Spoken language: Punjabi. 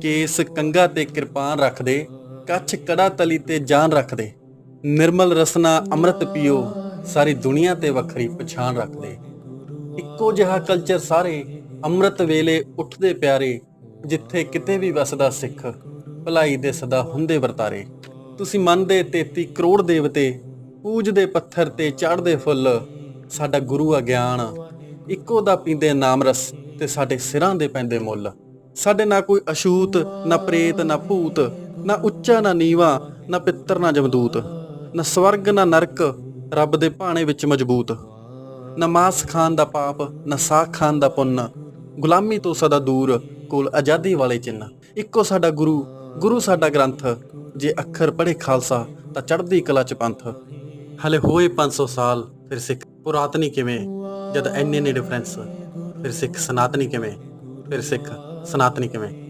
ਕੇਸ ਕੰਗਾ ਤੇ ਕਿਰਪਾਨ ਰੱਖਦੇ, ਕੱਛ ਕੜਾ ਤਲੀ ਤੇ ਜਾਨ ਰੱਖਦੇ। ਨਿਰਮਲ ਰਸਨਾ ਅੰਮ੍ਰਿਤ ਪੀਓ, ਸਾਰੀ ਦੁਨੀਆ ਤੇ ਵੱਖਰੀ ਪਛਾਣ ਰੱਖਦੇ। ਇੱਕੋ ਜਿਹਾ ਕਲਚਰ ਸਾਰੇ ਅੰਮ੍ਰਿਤ ਵੇਲੇ ਉੱਠਦੇ ਪਿਆਰੇ, ਜਿੱਥੇ ਕਿਤੇ ਵੀ ਵਸਦਾ ਸਿੱਖ, ਭਲਾਈ ਦੇ ਸਦਾ ਹੁੰਦੇ ਵਰਤਾਰੇ। ਤੁਸੀਂ ਮੰਨਦੇ 33 ਕਰੋੜ ਦੇਵਤੇ ਪੂਜਦੇ ਪੱਥਰ ਤੇ ਚੜ੍ਹਦੇ ਫੁੱਲ, ਸਾਡਾ ਗੁਰੂ ਆ ਗਿਆਨ। ਇੱਕੋ ਦਾ ਪੀਂਦੇ ਨਾਮ ਰਸ ਤੇ ਸਾਡੇ ਸਿਰਾਂ ਦੇ ਪੈਂਦੇ ਮੁੱਲ। ਸਾਡੇ ਨਾ ਕੋਈ ਅਛੂਤ, ਨਾ ਪ੍ਰੇਤ, ਨਾ ਭੂਤ, ਨਾ ਉੱਚਾ, ਨਾ ਨੀਵਾ, ਨਾ ਪਿੱਤਰ, ਨਾ ਜਮਦੂਤ, ਨਾ ਸਵਰਗ, ਨਾ ਨਰਕ, ਰੱਬ ਦੇ ਭਾਣੇ ਵਿੱਚ ਮਜ਼ਬੂਤ, ਨਾ ਮਾਸ ਖਾਨ ਦਾ ਪਾਪ, ਨਾ ਸਾਖ ਖਾਨ ਦਾ ਪੁੰਨ, ਗੁਲਾਮੀ ਤੋਂ ਸਦਾ ਦੂਰ, ਕੋਲ ਆਜ਼ਾਦੀ ਵਾਲੇ ਚਿੰਨ ਇੱਕੋ ਸਾਡਾ ਗੁਰੂ ਗੁਰੂ ਸਾਡਾ ਗ੍ਰੰਥ, ਜੇ ਅੱਖਰ ਪੜ੍ਹੇ ਖਾਲਸਾ, ਤਾਂ ਚੜ੍ਹਦੀ ਕਲਾ ਚ ਪੰਥ। ਹਲੇ ਹੋਏ 500 ਸਾਲ, ਫਿਰ ਸਿੱਖ ਪੁਰਾਤਨੀ ਕਿਵੇਂ? ਜਦ ਐਨੇ ਨੇ ਡਿਫਰੈਂਸ ਫਿਰ ਸਿੱਖ ਸਨਾਤਨੀ ਕਿਵੇਂ? ਫਿਰ ਸਿੱਖ ਸਨਾਤਨੀ ਕਿਵੇਂ?